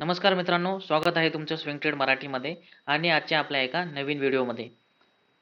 नमस्कार मित्रांनो स्वागत आहे तुमचं स्विंग ट्रेड मराठीमध्ये आणि आजच्या आपल्या एका नवीन व्हिडिओमध्ये.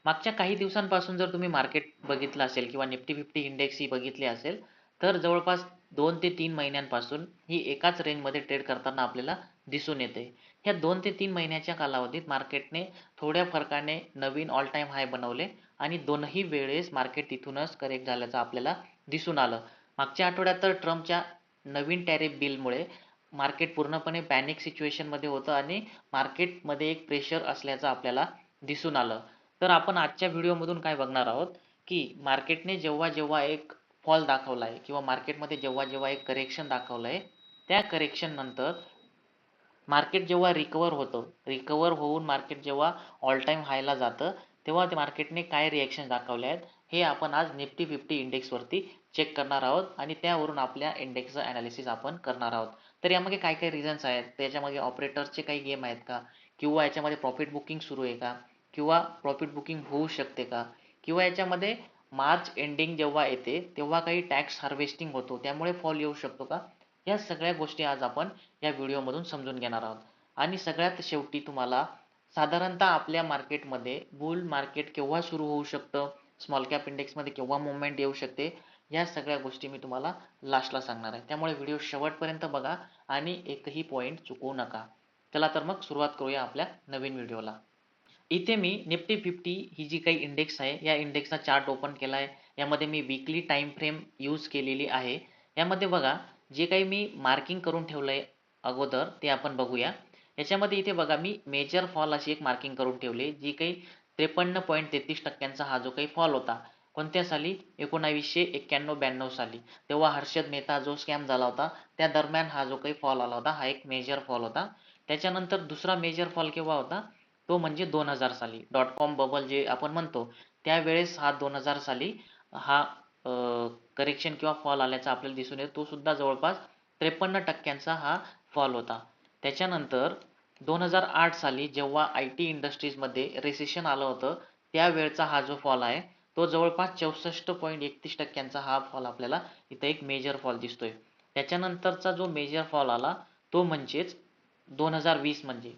मागच्या काही दिवसांपासून जर तुम्ही मार्केट बघितलं असेल किंवा निफ्टी फिफ्टी इंडेक्स ही बघितली असेल तर जवळपास दोन ते तीन महिन्यांपासून ही एकाच रेंजमध्ये ट्रेड करताना आपल्याला दिसून येते. ह्या दोन ते तीन महिन्याच्या कालावधीत मार्केटने थोड्या फरकाने नवीन ऑल टाईम हाय बनवले आणि दोनही वेळेस मार्केट तिथूनच करेक्ट झाल्याचं आपल्याला दिसून आलं. मागच्या आठवड्यात तर ट्रम्पच्या नवीन टॅरिफ बिलमुळे मार्केट पूर्णपणे पॅनिक सिच्युएशनमध्ये होतं आणि मार्केटमध्ये एक प्रेशर असल्याचं आपल्याला दिसून आलं. तर आपण आजच्या व्हिडिओमधून काय बघणार आहोत? की मार्केटने जेव्हा जेव्हा एक फॉल दाखवला आहे किंवा मार्केटमध्ये जेव्हा जेव्हा एक करेक्शन दाखवलं आहे त्या करेक्शन नंतर मार्केट जेव्हा रिकवर होतं रिकवर होऊन मार्केट जेव्हा ऑल टाईम हायला जातं तेव्हा ते मार्केटने काय रिॲक्शन दाखवले आहेत हे आपण आज निफ्टी फिफ्टी इंडेक्सवरती चेक करणार आहोत आणि त्यावरून आपल्या इंडेक्सचं ॲनालिसिस आपण करणार आहोत. तर यामागे काय काय रिझन्स आहेत त्याच्यामागे ऑपरेटर्सचे काही गेम आहेत का? किंवा याच्यामध्ये प्रॉफिट बुकिंग सुरू आहे का? किंवा प्रॉफिट बुकिंग होऊ शकते का? किंवा याच्यामध्ये मार्च एंडिंग जेव्हा येते तेव्हा काही टॅक्स हार्वेस्टिंग होतो. त्यामुळे फॉल येऊ शकतो का? या सगळ्या गोष्टी आज आपण या व्हिडिओमधून समजून घेणार आहोत. आणि सगळ्यात शेवटी तुम्हाला साधारणतः आपल्या मार्केटमध्ये बुल मार्केट केव्हा सुरू होऊ शकतं? स्मॉल कॅप इंडेक्समध्ये केव्हा मुवमेंट येऊ शकते? या सगळ्या गोष्टी मी तुम्हाला लास्टला सांगणार आहे. त्यामुळे व्हिडिओ शेवटपर्यंत बघा आणि एकही पॉईंट चुकवू नका. चला तर मग सुरुवात करूया आपल्या नवीन व्हिडिओला इथे मी निफ्टी फिफ्टी ही जी काही इंडेक्स आहे या इंडेक्सचा चार्ट ओपन केला आहे यामध्ये मी वीकली टाइम फ्रेम यूज केलेली आहे. यामध्ये बघा जे काही मी मार्किंग करून ठेवलं आहे अगोदर ते आपण बघूया. याच्यामध्ये इथे बघा मी मेजर फॉल अशी एक मार्किंग करून ठेवली जी काही त्रेपन्न पॉईंट तेहतीस टक्क्यांचा हा जो काही फॉल होता कोणत्या साली? एकोणावीसशे एक्क्याण्णव ब्याण्णव साली. तेव्हा हर्षद मेहता जो स्कॅम झाला होता त्या दरम्यान हा जो काही फॉल आला होता हा एक मेजर फॉल होता. त्याच्यानंतर दुसरा मेजर फॉल केव्हा होता? तो म्हणजे दोन हजार साली. डॉट कॉम बबल जे आपण म्हणतो त्यावेळेस हा दोन हजार साली हा करेक्शन किंवा फॉल आल्याचा आपल्याला दिसून येतो. तो सुद्धा जवळपास त्रेपन्न टक्क्यांचा हा फॉल होता. त्याच्यानंतर दोन हजार आठ साली जेव्हा आय टी इंडस्ट्रीजमध्ये रेसेशन आलं होतं त्यावेळचा हा जो फॉल आहे तो जवळपास चौसष्ट पॉईंट एकतीस टक्क्यांचा हा फॉल आपल्याला इथं एक मेजर फॉल दिसतोय. त्याच्यानंतरचा जो मेजर फॉल आला तो म्हणजेच दोन हजार वीस म्हणजे.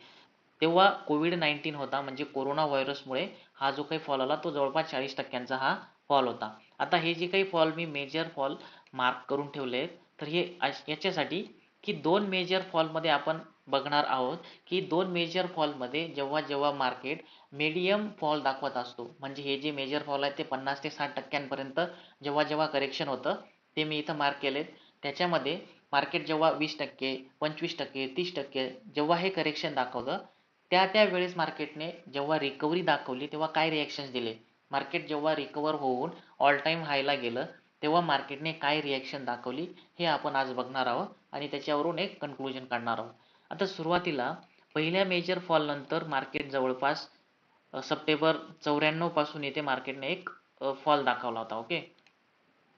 तेव्हा कोविड नाईन्टीन होता म्हणजे कोरोना व्हायरसमुळे हा जो काही फॉल आला तो जवळपास चाळीस टक्क्यांचा हा फॉल होता. आता हे जे काही फॉल मी मेजर फॉल मार्क करून ठेवले आहेत तर हे याच्यासाठी की दोन मेजर फॉलमध्ये आपण बघणार आहोत की दोन मेजर फॉलमध्ये जेव्हा जेव्हा मार्केट मीडियम फॉल दाखवत असतो म्हणजे हे जे मेजर फॉल आहे ते पन्नास ते साठ टक्क्यांपर्यंत जेव्हा जेव्हा करेक्शन होतं ते मी इथं मार्क केलेत. त्याच्यामध्ये मार्केट जेव्हा वीस टक्के पंचवीस टक्के तीस टक्के जेव्हा हे करेक्शन दाखवलं त्या त्या वेळेस मार्केटने जेव्हा रिकव्हरी दाखवली तेव्हा काय रिॲक्शन्स दिले? मार्केट जेव्हा रिकवर होऊन ऑल टाईम हायला गेलं तेव्हा मार्केटने काय रिॲक्शन दाखवली हे आपण आज बघणार आहोत आणि त्याच्यावरून एक कन्क्लुजन काढणार आहोत. आता सुरुवातीला पहिल्या मेजर फॉल नंतर मार्केट जवळपास सप्टेंबर चौऱ्याण्णवपासून इथे मार्केटने एक फॉल दाखवला होता ओके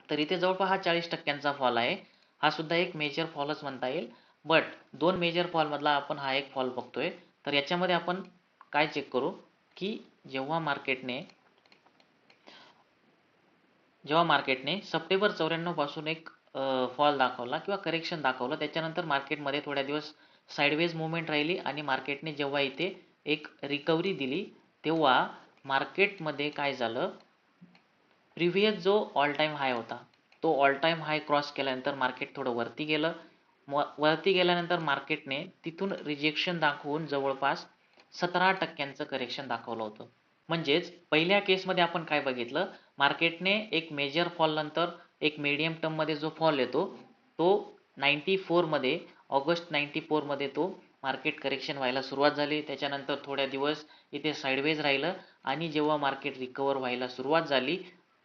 तर इथे जवळपास हा चाळीस टक्क्यांचा फॉल आहे. हा सुद्धा एक मेजर फॉलच म्हणता येईल. बट दोन मेजर फॉल मधला आपण हा एक फॉल बघतोय. तर याच्यामध्ये आपण काय चेक करू? की जेव्हा मार्केटने जेव्हा मार्केटने सप्टेंबर चौऱ्याण्णवपासून एक फॉल दाखवला किंवा करेक्शन दाखवलं त्याच्यानंतर मार्केटमध्ये थोड्या दिवस साईडवेज मुवमेंट राहिली आणि मार्केटने जेव्हा इथे एक रिकव्हरी दिली तेव्हा मार्केटमध्ये काय झालं? प्रिव्हियस जो ऑल टाईम हाय होता तो ऑल टाईम हाय क्रॉस केल्यानंतर मार्केट थोडं वरती गेलं. वरती गेल्यानंतर मार्केटने तिथून रिजेक्शन दाखवून जवळपास सतरा टक्क्यांचं करेक्शन दाखवलं होतं. म्हणजेच पहिल्या केसमध्ये आपण काय बघितलं? मार्केटने एक मेजर फॉल नंतर एक मीडियम टर्ममध्ये जो फॉल येतो तो नाईन्टी फोरमध्ये ऑगस्ट नाईन्टी फोरमध्ये तो मार्केट करेक्शन व्हायला सुरुवात झाली. त्याच्यानंतर थोड्या दिवस इथे साईडवेज राहिलं आणि जेव्हा मार्केट रिकवर व्हायला सुरुवात झाली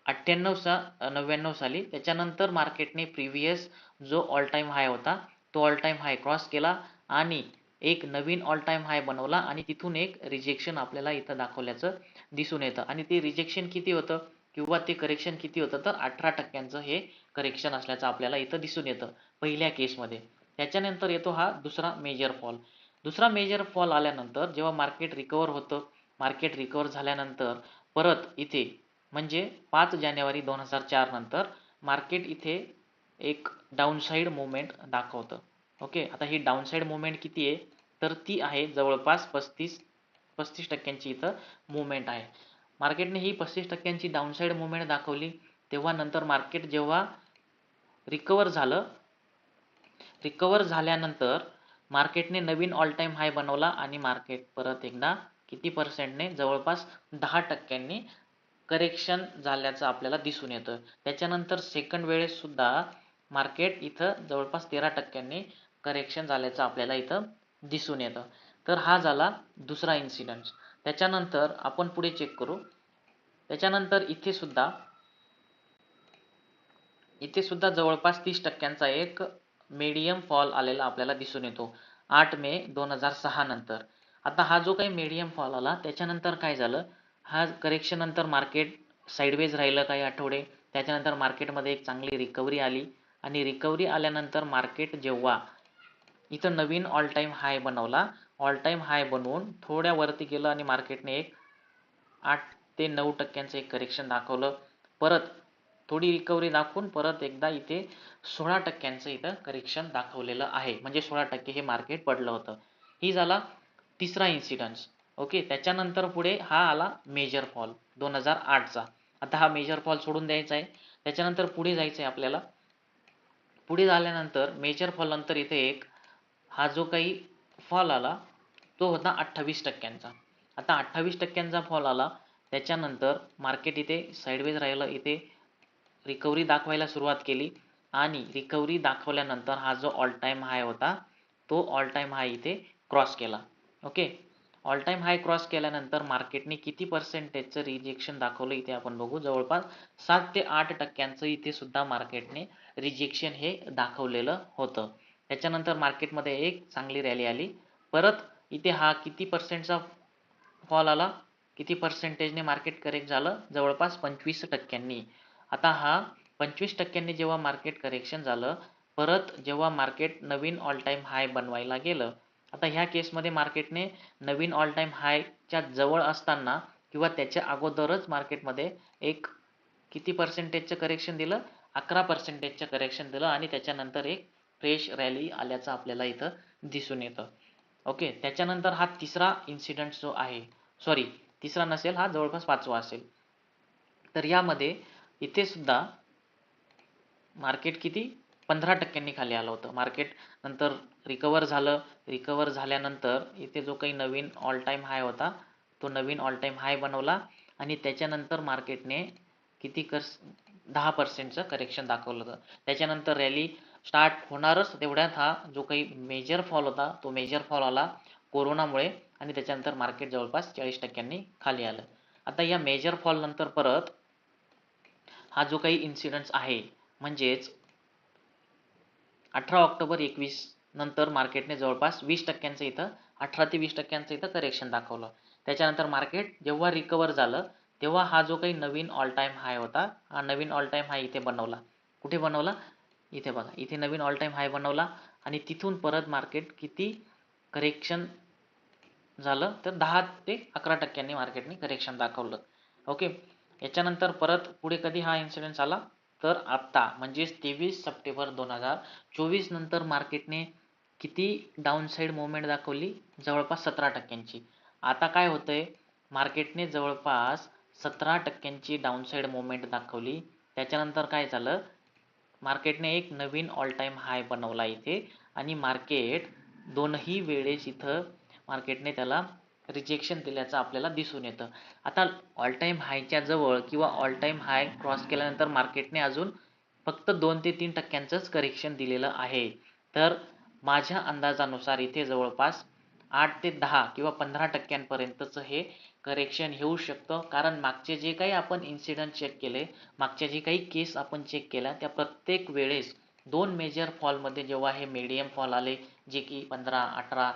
अठ्ठ्याण्णव सा नव्याण्णव साली त्याच्यानंतर मार्केटने प्रिव्हियस जो ऑल टाईम हाय होता तो ऑल टाईम हाय क्रॉस केला आणि एक नवीन ऑल टाईम हाय बनवला आणि तिथून एक रिजेक्शन आपल्याला इथं दाखवल्याचं दिसून येतं. आणि ते रिजेक्शन किती होतं किंवा ते करेक्शन किती होतं तर अठरा टक्क्यांचं हे करेक्शन असल्याचं आपल्याला इथं दिसून येतं पहिल्या केसमध्ये त्याच्यानंतर येतो हा दुसरा मेजर फॉल दुसरा मेजर फॉल आल्यानंतर जेव्हा मार्केट रिकवर होतं मार्केट रिकवर झाल्यानंतर परत इथे म्हणजे पाच जानेवारी दोन हजार चार नंतर मार्केट इथे एक डाऊनसाईड मुवमेंट दाखवतं. ओके आता ही डाऊनसाईड मुवमेंट किती आहे? तर ती आहे जवळपास पस्तीस पस्तीस टक्क्यांची इथं मुवमेंट आहे. मार्केटने ही पस्तीस टक्क्यांची डाऊनसाईड मुवमेंट दाखवली. तेव्हा नंतर मार्केट जेव्हा रिकवर झालं रिकवर झाल्यानंतर मार्केटने नवीन ऑल टाईम हाय बनवला आणि मार्केट परत एकदा किती पर्सेंटने जवळपास दहा टक्क्यांनी करेक्शन झाल्याचं आपल्याला दिसून येतं. त्याच्यानंतर सेकंड वेळेस सुद्धा मार्केट इथं जवळपास तेरा टक्क्यांनी करेक्शन झाल्याचं आपल्याला इथं दिसून येतं. तर हा झाला दुसरा इन्सिडन्स त्याच्यानंतर आपण पुढे चेक करू. त्याच्यानंतर इथे सुद्धा इथे सुद्धा जवळपास तीस टक्क्यांचा एक मीडियम फॉल आलेला आपल्याला दिसून येतो. आठ मे दोन हजार सहा नंतर. आता हा जो काही मीडियम फॉल आला त्याच्यानंतर काय झालं? हा करेक्शन नंतर मार्केट साईडवेज राहिलं काही आठवडे. त्याच्यानंतर मार्केटमध्ये एक चांगली रिकव्हरी आली. आणि रिकव्हरी आल्यानंतर मार्केट जेव्हा इथं नवीन ऑल टाईम हाय बनवला ऑल टाईम हाय बनवून थोड्या वरती गेलं आणि मार्केटने एक आठ ते नऊ टक्क्यांचं एक करेक्शन दाखवलं. परत थोडी रिकव्हरी दाखवून परत एकदा इथे सोळा टक्क्यांचं इथं करेक्शन दाखवलेलं आहे. म्हणजे सोळा टक्के हे मार्केट पडलं होतं. ही झाला तिसरा इन्सिडन्स ओके त्याच्यानंतर पुढे हा आला मेजर फॉल दोन हजार आठचा. आता हा मेजर फॉल सोडून द्यायचा आहे. त्याच्यानंतर पुढे जायचं आहे आपल्याला. पुढे झाल्यानंतर मेजर फॉल नंतर इथे एक हा जो काही फॉल आला तो होता अठ्ठावीस टक्क्यांचा. आता अठ्ठावीस टक्क्यांचा फॉल आला त्याच्यानंतर मार्केट इथे साईडवेज राहिलं. इथे रिकव्हरी दाखवायला सुरुवात केली. आणि रिकव्हरी दाखवल्यानंतर हा जो ऑल टाईम हाय होता तो ऑल टाईम हाय इथे क्रॉस केला. Okay all time high cross केल्यानंतर मार्केटने किती पर्सेंटेजचं रिजेक्शन दाखवलं इथे आपण बघू. जवळपास सात ते आठ टक्क्यांचं इथे सुद्धा मार्केटने रिजेक्शन हे दाखवलेलं होतं. त्याच्यानंतर मार्केटमध्ये एक चांगली रॅली आली. परत इथे हा किती पर्सेंटचा फॉल आला? किती पर्सेंटेजने मार्केट करेक्ट झालं? जवळपास पंचवीस टक्क्यांनी. आता हा पंचवीस टक्क्यांनी जेव्हा मार्केट करेक्शन झालं परत जेव्हा मार्केट नवीन ऑल टाईम हाय बनवायला गेलं आता ह्या केसमध्ये मार्केटने नवीन ऑल टाईम हायच्या जवळ असताना किंवा त्याच्या अगोदरच मार्केटमध्ये एक किती पर्सेंटेजचं करेक्शन दिलं? अकरा पर्सेंटेजचं करेक्शन दिलं आणि त्याच्यानंतर एक फ्रेश रॅली आल्याचं आपल्याला इथं दिसून येतं. ओके त्याच्यानंतर हा तिसरा इन्सिडेंट जो आहे सॉरी तिसरा नसेल हा जवळपास पाचवा असेल. तर यामध्ये इथे सुद्धा मार्केट किती? पंधरा टक्क्यांनी खाली आलं होतं. मार्केट नंतर रिकवर झालं. रिकवर झाल्यानंतर इथे जो काही नवीन ऑल टाईम हाय होता तो नवीन ऑल टाईम हाय बनवला आणि त्याच्यानंतर मार्केटने किती कर दहा पर्सेंटचं करेक्शन दाखवलं होतं. त्याच्यानंतर रॅली स्टार्ट होणारच तेवढ्यात हा जो काही मेजर फॉल होता तो मेजर फॉल आला कोरोनामुळे आणि त्याच्यानंतर मार्केट जवळपास चाळीस टक्क्यांनी खाली आलं. आता या मेजर फॉल नंतर परत हा जो काही इन्सिडन्स आहे म्हणजेच अठरा ऑक्टोबर एकवीस नंतर मार्केटने जवळपास वीस टक्क्यांचं इथं अठरा ते वीस टक्क्यांचं इथं करेक्शन दाखवलं. त्याच्यानंतर मार्केट जेव्हा रिकवर झालं तेव्हा हा जो काही नवीन ऑल टाईम हाय होता हा नवीन ऑल टाईम हाय इथे बनवला. कुठे बनवला? इथे बघा. इथे नवीन ऑल टाईम हाय बनवला आणि तिथून परत मार्केट किती करेक्शन झालं तर दहा ते अकरा टक्क्यांनी मार्केटने करेक्शन दाखवलं. ओके याच्यानंतर परत पुढे कधी हा इन्सिडेंट आला? तर आत्ता म्हणजेच तेवीस सप्टेंबर दोन हजार चोवीस नंतर मार्केटने किती डाऊनसाईड मुवमेंट दाखवली? जवळपास सतरा टक्क्यांची. आता काय होतंय? मार्केटने जवळपास सतरा टक्क्यांची डाऊनसाईड मुवमेंट दाखवली. त्याच्यानंतर काय झालं? मार्केटने एक नवीन ऑल टाईम हाय बनवला इथे. आणि मार्केट दोनही वेळेस इथं मार्केटने त्याला रिजेक्शन दिल्याचं आपल्याला दिसून येतं. आता ऑल टाईम हायच्या जवळ किंवा ऑल टाईम हाय क्रॉस केल्यानंतर मार्केटने अजून फक्त दोन ते तीन टक्क्यांचंच करेक्शन दिलेलं आहे. तर माझ्या अंदाजानुसार इथे जवळपास आठ ते दहा किंवा पंधरा टक्क्यांपर्यंतचं हे करेक्शन येऊ शकतं. कारण मागचे जे काही आपण इन्सिडंट चेक केले मागच्या जे काही केस आपण चेक केल्या त्या प्रत्येक वेळेस दोन मेजर फॉलमध्ये जेव्हा हे मीडियम फॉल आले जे की पंधरा अठरा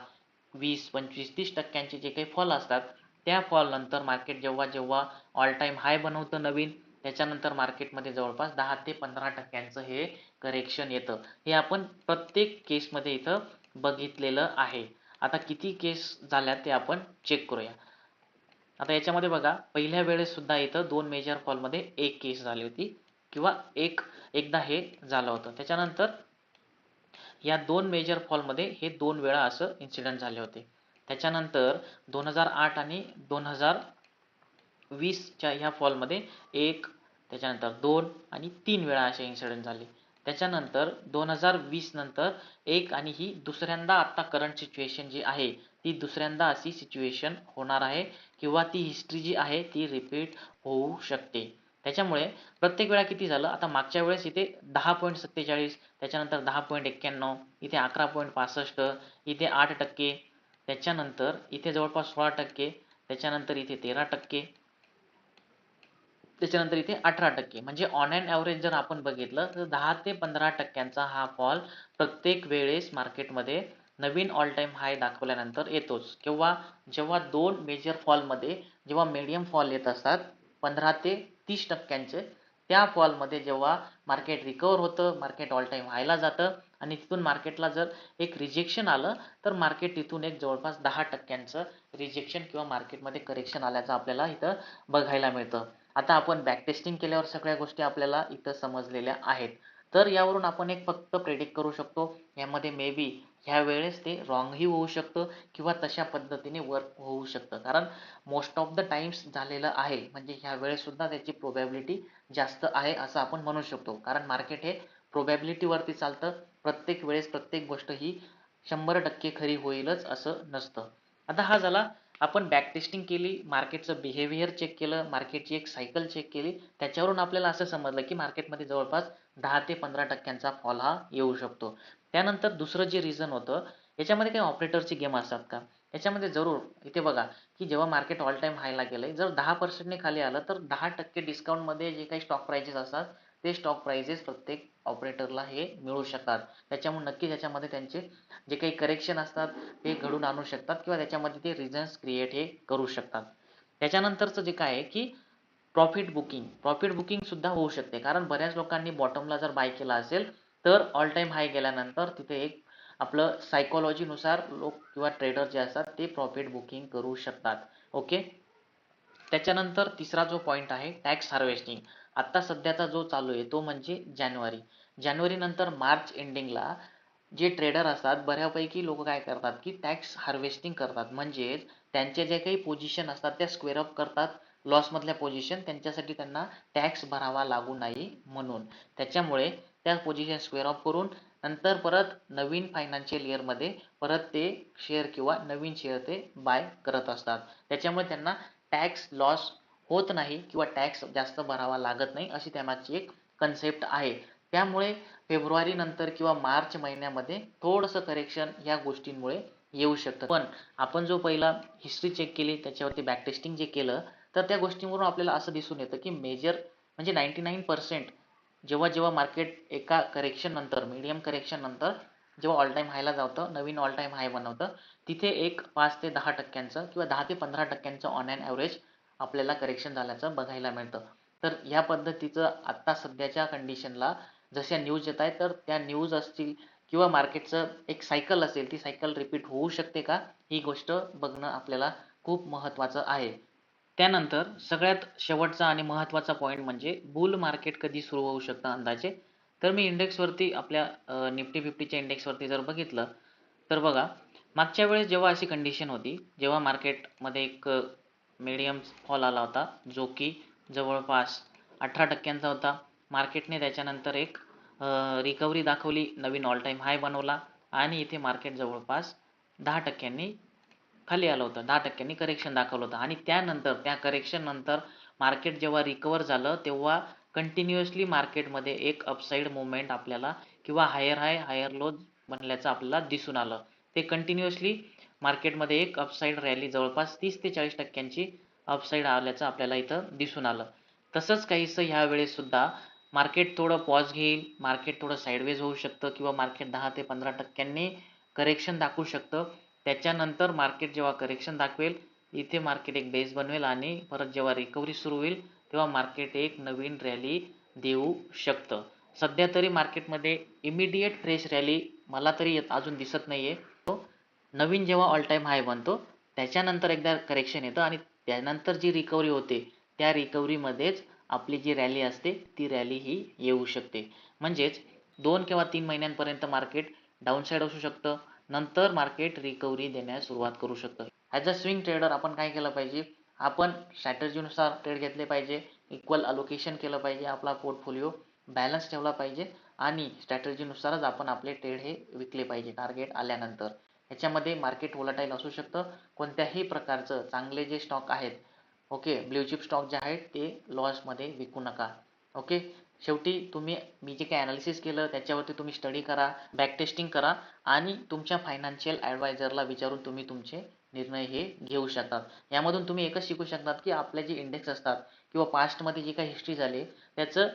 वीस पंचवीस तीस टक्क्यांचे जे काही फॉल असतात त्या फॉल नंतर मार्केट जेव्हा जेव्हा ऑल टाईम हाय बनवतं नवीन त्याच्यानंतर मार्केटमध्ये जवळपास दहा ते पंधरा टक्क्यांचं हे करेक्शन येतं. हे आपण प्रत्येक केसमध्ये इथं बघितलेलं आहे. आता किती केस झाल्या ते आपण चेक करूया. आता याच्यामध्ये बघा पहिल्या वेळेस सुद्धा इथं दोन मेजर फॉलमध्ये एक केस झाली होती किंवा एक एकदा हे झालं होतं. त्याच्यानंतर या दोन मेजर फॉलमध्ये हे दोन वेळा असं इन्सिडेंट झाले होते. त्याच्यानंतर दोन हजार आठ आणि दोन हजार वीसच्या ह्या फॉलमध्ये एक त्याच्यानंतर दोन आणि तीन वेळा असे इन्सिडेंट झाले. त्याच्यानंतर दोन हजार वीस नंतर एक आणि ही दुसऱ्यांदा आत्ता करंट सिच्युएशन जी आहे ती दुसऱ्यांदा अशी सिच्युएशन होणार आहे किंवा ती हिस्ट्री जी आहे ती रिपीट होऊ शकते. त्याच्यामुळे प्रत्येक वेळा किती झालं? आता मागच्या वेळेस इथे दहा पॉईंट सत्तेचाळीस त्याच्यानंतर दहा पॉईंट एक्क्याण्णव इथे अकरा पॉईंट पासष्ट इथे आठ टक्के त्याच्यानंतर इथे जवळपास सोळा टक्के त्याच्यानंतर इथे तेरा टक्के त्याच्यानंतर इथे अठरा टक्के. म्हणजे ऑन अँड ॲव्हरेज जर आपण बघितलं तर दहा ते पंधरा टक्क्यांचा हा फॉल प्रत्येक वेळेस मार्केटमध्ये नवीन ऑल टाईम हाय दाखवल्यानंतर येतोच. किंवा जेव्हा दोन मेजर फॉलमध्ये जेव्हा मीडियम फॉल येत असतात पंधरा ते तीस टक्क्यांचे. त्या फॉलमध्ये जेव्हा मार्केट रिकवर होतं मार्केट ऑल टाईम हायला जातं आणि तिथून मार्केटला जर एक रिजेक्शन आलं तर मार्केट तिथून एक जवळपास दहा टक्क्यांचं रिजेक्शन किंवा मार्केटमध्ये करेक्शन आल्याचं आपल्याला इथं बघायला मिळतं. आता आपण बॅक टेस्टिंग केल्यावर सगळ्या गोष्टी आपल्याला इथं समजलेल्या आहेत. तर यावरून आपण एक फक्त प्रेडिक्ट करू शकतो. यामध्ये मे बी ह्या वेळेस ते रॉंगही होऊ शकतं किंवा तशा पद्धतीने वर्क होऊ शकतं. कारण मोस्ट ऑफ द टाइम्स झालेलं आहे म्हणजे ह्या वेळेससुद्धा त्याची प्रोबॅबिलिटी जास्त आहे असं आपण म्हणू शकतो. कारण मार्केट हे प्रोबॅबिलिटीवरती चालतं. प्रत्येक वेळेस प्रत्येक गोष्ट ही शंभर टक्के खरी होईलच असं नसतं. आता हा झाला आपण बॅक टेस्टिंग केली मार्केटचं बिहेवियर चेक केलं मार्केटची एक सायकल चेक केली त्याच्यावरून आपल्याला असं समजलं की मार्केटमध्ये जवळपास दहा ते पंधरा टक्क्यांचा फॉल हा येऊ शकतो. त्यानंतर दुसरं जे रिझन होतं याच्यामध्ये काही ऑपरेटरची गेम असतात का? याच्यामध्ये जरूर. इथे बघा की जेव्हा मार्केट ऑल टाईम हायला गेलंय जर दहा पर्सेंटने खाली आलं तर दहा टक्के डिस्काउंटमध्ये जे काही स्टॉक प्राइजेस असतात ते स्टॉक प्राइजेस प्रत्येक ऑपरेटरला हे मिळू शकतात. त्याच्यामुळे नक्की त्याच्यामध्ये त्यांचे जे काही करेक्शन असतात ते घडून आणू शकतात किंवा त्याच्यामध्ये ते रिझन्स क्रिएट हे करू शकतात. त्याच्यानंतरचं जे काय आहे की प्रॉफिट बुकिंग प्रॉफिट बुकिंग सुद्धा होऊ शकते. कारण बऱ्याच लोकांनी बॉटमला जर बाय केला असेल तर ऑल टाइम हाय गेल्यानंतर तिथे एक आपलं सायकोलॉजीनुसार लोक किंवा ट्रेडर जे असतात ते प्रॉफिट बुकिंग करू शकतात. ओके त्याच्यानंतर तिसरा जो पॉईंट आहे टॅक्स हार्वेस्टिंग आता सध्याचा जो चालू आहे तो म्हणजे जानेवारी. जानेवारी नंतर मार्च एंडिंगला जे ट्रेडर असतात बऱ्यापैकी लोक काय करतात की टॅक्स हार्वेस्टिंग करतात. म्हणजेच त्यांचे जे काही पोझिशन असतात त्या स्क्वेअर अप करतात. लॉसमधल्या पोझिशन त्यांच्यासाठी त्यांना टॅक्स भरावा लागू नाही म्हणून. त्याच्यामुळे त्या पोझिशन स्क्वेअर ऑफ करून नंतर परत नवीन फायनान्शियल इयरमध्ये परत ते शेअर किंवा नवीन शेअर ते बाय करत असतात. त्याच्यामुळे त्यांना टॅक्स लॉस होत नाही किंवा टॅक्स जास्त भरावा लागत नाही अशी त्यामागची एक कन्सेप्ट आहे. त्यामुळे फेब्रुवारी नंतर किंवा मार्च महिन्यामध्ये थोडंसं करेक्शन या गोष्टींमुळे येऊ शकतं. पण आपण जो पहिला हिस्ट्री चेक केली त्याच्यावरती बॅक टेस्टिंग जे केलं तर त्या गोष्टींवरून आपल्याला असं दिसून येतं की मेजर म्हणजे नाईन्टी नाईन पर्सेंट जेव्हा जेव्हा मार्केट एका करेक्शन नंतर मीडियम करेक्शन नंतर जेव्हा ऑल टाईम हायला जातं नवीन ऑल टाईम हाय बनवतं तिथे एक पाच ते दहा टक्क्यांचं किंवा दहा ते पंधरा टक्क्यांचं ऑन अँड ॲव्हरेज आपल्याला करेक्शन झाल्याचं बघायला मिळतं. तर ह्या पद्धतीचं आत्ता सध्याच्या कंडिशनला जशा न्यूज येत आहेत तर त्या न्यूज असतील किंवा मार्केटचं एक सायकल असेल ती सायकल रिपीट होऊ शकते का? ही गोष्ट बघणं आपल्याला खूप महत्त्वाचं आहे. त्यानंतर सगळ्यात शेवटचा आणि महत्त्वाचा पॉईंट म्हणजे बुल मार्केट कधी सुरू होऊ शकतं अंदाजे? तर मी इंडेक्सवरती आपल्या निफ्टी फिफ्टीच्या इंडेक्सवरती जर बघितलं तर बघा मागच्या वेळेस जेव्हा अशी कंडिशन होती जेव्हा मार्केटमध्ये एक मीडियम फॉल आला होता जो की जवळपास अठरा टक्क्यांचा होता. मार्केटने त्याच्यानंतर एक रिकव्हरी दाखवली नवीन ऑल टाईम हाय बनवला आणि इथे मार्केट जवळपास दहा टक्क्यांनी खाली आलं होतं दहा टक्क्यांनी करेक्शन दाखवलं होतं. आणि त्यानंतर त्या करेक्शननंतर मार्केट जेव्हा रिकवर झालं तेव्हा कंटिन्युअसली मार्केटमध्ये एक अपसाईड मुवमेंट आपल्याला किंवा हायर हाय हायर लो बनल्याचं आपल्याला दिसून आलं. ते कंटिन्युअसली मार्केटमध्ये एक अपसाईड रॅली जवळपास तीस ते चाळीस टक्क्यांची अपसाईड आल्याचं आपल्याला इथं दिसून आलं. तसंच काहीसं ह्या वेळेससुद्धा मार्केट थोडं पॉज घेईल मार्केट थोडं साईडवेज होऊ शकतं किंवा मार्केट दहा ते पंधरा टक्क्यांनी करेक्शन दाखवू शकतं. त्याच्यानंतर मार्केट जेव्हा करेक्शन दाखवेल इथे मार्केट एक बेस बनवेल आणि परत जेव्हा रिकव्हरी सुरू होईल तेव्हा मार्केट एक नवीन रॅली देऊ शकतं. सध्या तरी मार्केटमध्ये इमिडिएट फ्रेश रॅली मला तरी अजून दिसत नाही आहे नवीन जेव्हा ऑल टाईम हाय बनतो त्याच्यानंतर एकदा करेक्शन येतं आणि त्यानंतर जी रिकव्हरी होते त्या रिकव्हरीमध्येच आपली जी रॅली असते ती रॅली ही येऊ शकते. म्हणजेच दोन किंवा तीन महिन्यांपर्यंत मार्केट डाऊनसाईड असू शकतं नंतर मार्केट रिकव्हरी देण्यास सुरुवात करू शकतं. ॲज अ स्विंग ट्रेडर आपण काय केलं पाहिजे? आपण स्ट्रॅटर्जीनुसार ट्रेड घेतले पाहिजे इक्वल अलोकेशन केलं पाहिजे आपला पोर्टफोलिओ बॅलन्स ठेवला पाहिजे आणि स्ट्रॅटर्जीनुसारच आपण आपले ट्रेड हे विकले पाहिजे टार्गेट आल्यानंतर. ह्याच्यामध्ये मार्केट वोलाटाईल असू शकतं. कोणत्याही प्रकारचं चांगले जे स्टॉक आहेत ओके ब्ल्यूचिप स्टॉक जे आहेत ते लॉसमध्ये विकू नका. ओके शेवटी तुम्ही मी जे काही ॲनालिसिस केलं त्याच्यावरती तुम्ही स्टडी करा बॅक टेस्टिंग करा आणि तुमच्या फायनान्शियल ॲडवायझरला विचारून तुम्ही तुमचे निर्णय हे घेऊ शकतात. यामधून तुम्ही एकच शिकू शकतात की आपले जे इंडेक्स असतात किंवा पास्टमध्ये जी काही हिस्ट्री झाली त्याचं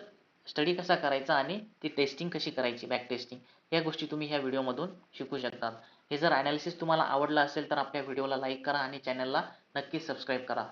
स्टडी कसा करायचा आणि ती टेस्टिंग कशी करायची बॅक टेस्टिंग या गोष्टी तुम्ही ह्या व्हिडिओमधून शिकू शकतात. हे जर ॲनालिसिस तुम्हाला आवडलं असेल तर आपल्या व्हिडिओला लाईक करा आणि चॅनलला नक्की सबस्क्राईब करा.